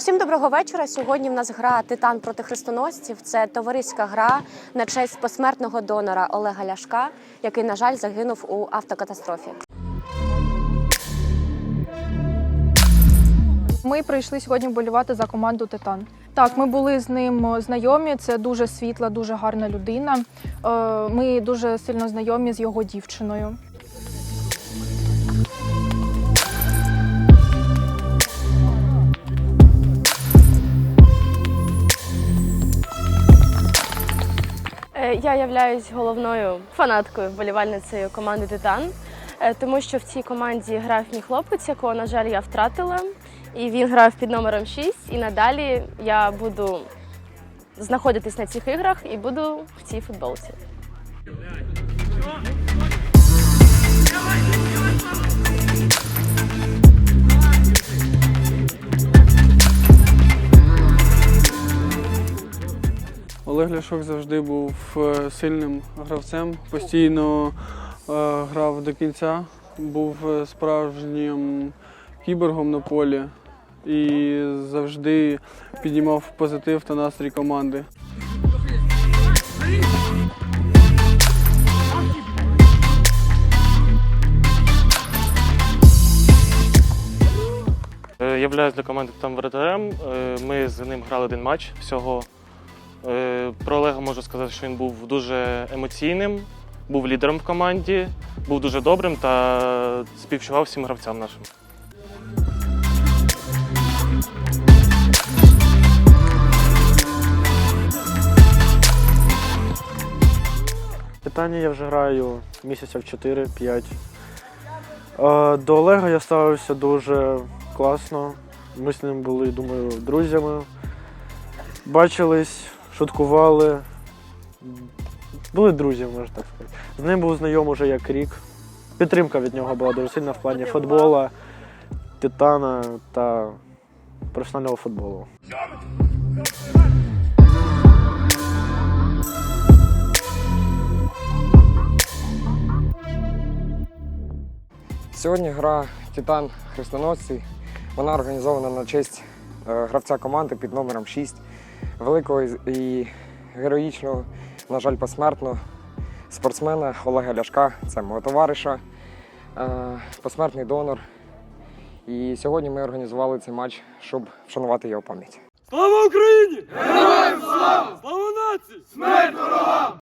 Усім доброго вечора. Сьогодні в нас гра Титан проти хрестоносців. Це товариська гра на честь посмертного донора Олега Ляшка, який, на жаль, загинув у автокатастрофі. Ми прийшли сьогодні вболівати за команду Титан. Так, ми були з ним знайомі. Це дуже світла, дуже гарна людина. Е, Ми дуже сильно знайомі з його дівчиною. Я являюсь головною фанаткою вболівальницею команди Титан, е, тому що в цій команді грав мій хлопець, якого, на жаль, я втратила. І він грав під номером 6. І надалі я буду знаходитись на цих іграх і буду в цій футболці. Олег Ляшок завжди був е, сильним гравцем, постійно е, грав до кінця, був е, справжнім кіборгом на полі і завжди піднімав позитив та настрій команди. Являюсь для команди там воротарем. Е, Ми з ним грали один матч всього. Е, Про Олега можу сказати, що він був дуже емоційним, був лідером в команді, був дуже добрим та співчував всім гравцям нашим. Питання я вже граю місяців 4-5. Е, До Олега я ставився дуже класно. Ми з ним були, думаю, друзями. Бачились, шуткували. Були друзями, можна так сказати. З ним був знайомий вже як рік. Підтримка від нього була дуже сильна в плані футбола, титана та професіонального футболу. Сьогодні гра Титан Хрестоносці. Вона організована на честь е, гравця команди під номером 6, великого і- героїчного, на жаль, посмертно спортсмена Олега Ляшка. Це мого товариша, е, посмертний донор. І сьогодні ми організували цей матч, щоб вшанувати його пам'ять. Слава Україні! Героям слава! Слава нації! Смерть ворогам!